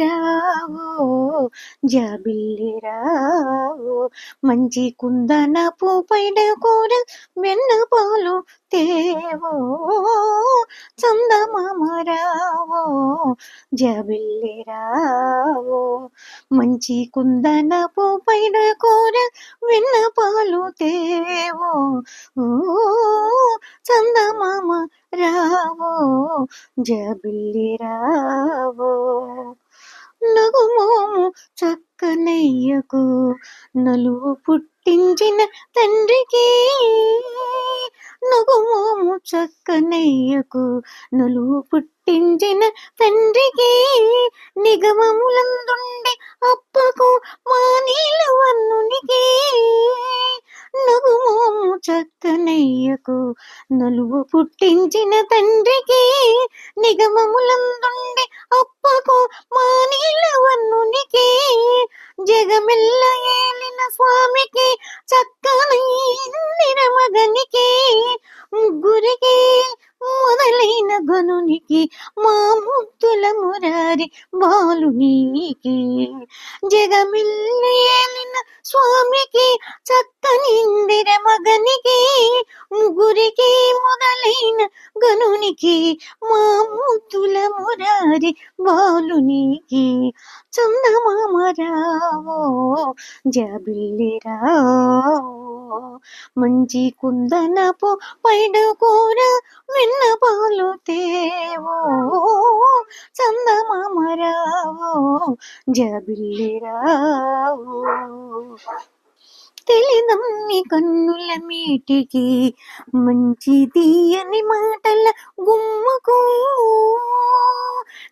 రావో జాబిల్లి రావో. మంచి కుందనపు పైడ కూడా వెన్న పాలు తేవో. చందమామ రావో జాబిల్లి రావో. మంచి కుందనపు పైడ కూడా వెన్న పాలు తేవో. ఓ చందమామ రావో జబిల్లి రావో. నగుమోము చక్కనయ్యకు. నలువు పుట్టించిన తండ్రికి నగుమోము చక్కనయ్యకు. నలువు పుట్టించిన తండ్రికి నిగమములందుండే అప్పకు మానీల వన్నునికి నగుమోము చక్కనయ్యకు నలువు పుట్టించిన తండ్రికి నిగమములందుండి అప్పకు మానీల వన్నునికి జగమెల్ల ఏలిన స్వామికి చక్కనైన మగనికి ముగ్గురికి మొదలైన గనునికి మా ముద్దుల మురారి బాలునికి జగమిల్లే మగనికి ముగ్గురికి మొదలైన గనునికి మా ముద్దుల మురారి బాలునికి చందమామ రావో జబిల్లి మంచి కుందనపు పైడ కూర వెన్న పాలు తేవో చందమామ రావో జబిల్లి రావో తెలిదమ్మి కన్నుల మీటికి మంచి తీయని మాటల గుమ్మకు.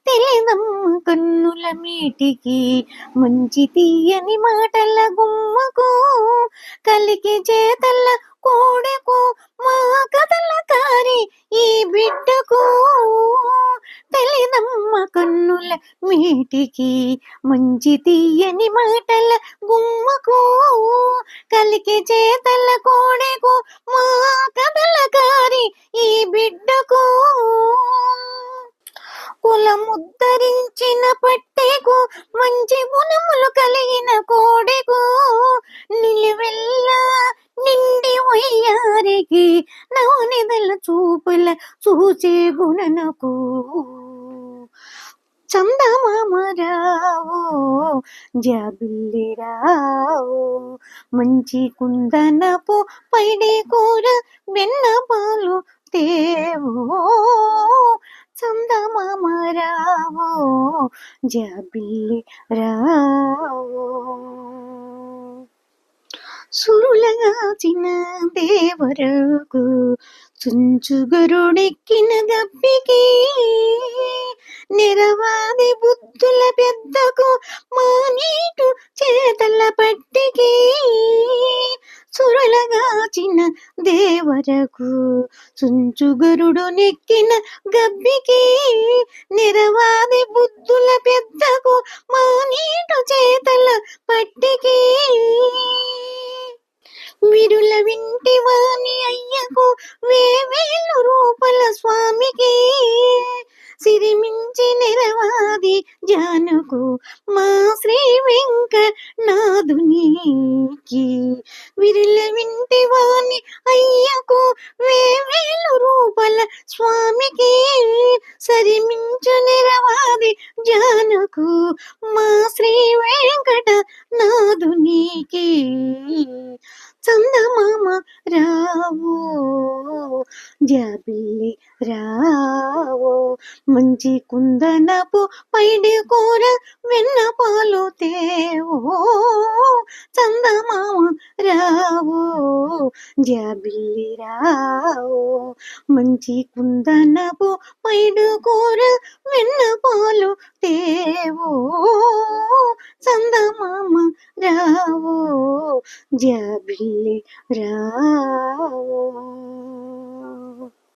తెలిదమ్మ కన్నుల మీటికి మంచి తీయని మాటల గుమ్మకు. కలికి చేతల కోడకు మా కథల కారి ఈ బిడ్డకు. తెలిదమ్మ కన్నుల మీటికి మంచి తీయని మాటల గుమ్మకు. కలికి చేతల కోడెకు మా కథల కారి ఈ బిడ్డకు. కులముద్ధరించిన పట్టెకు మంచి గుణములు కలిగిన కోడెకు నిలువెల్ల నిండి వయ్యారికి నవనిదల చూపుల చూసే గుణనకు. చందమామ జాబిల్లిరావు. మంచి కుందనపు పైడి కూర వెన్న పాలు తేవో. చందమామ రావో జాబిల్లి రావో సురులగాచిన దేవరకు చుంచుగరుడెక్కిన గబ్బికి నిరవాది బుద్ధుల పెద్దకు మానీటు చేతల పట్టికి సురలగాచిన దేవరకు చుంచుగరుడు నెక్కిన గబ్బికి నిరవాది బుద్ధుల పెద్ద సరిమించనిరవాది జానకు మా శ్రీ వెంకట నాదునికి చందమామ రావు జాబిల్లి రా మంచి కుందనపు పైడి కూర వెన్న పాలు తేవో. చందమామ రావో జాబిల్లి రావో. మంచి కుందనపు పైడు కూర వెన్న పాలు తేవో. చందమామ రావో జాబిల్లి రావో.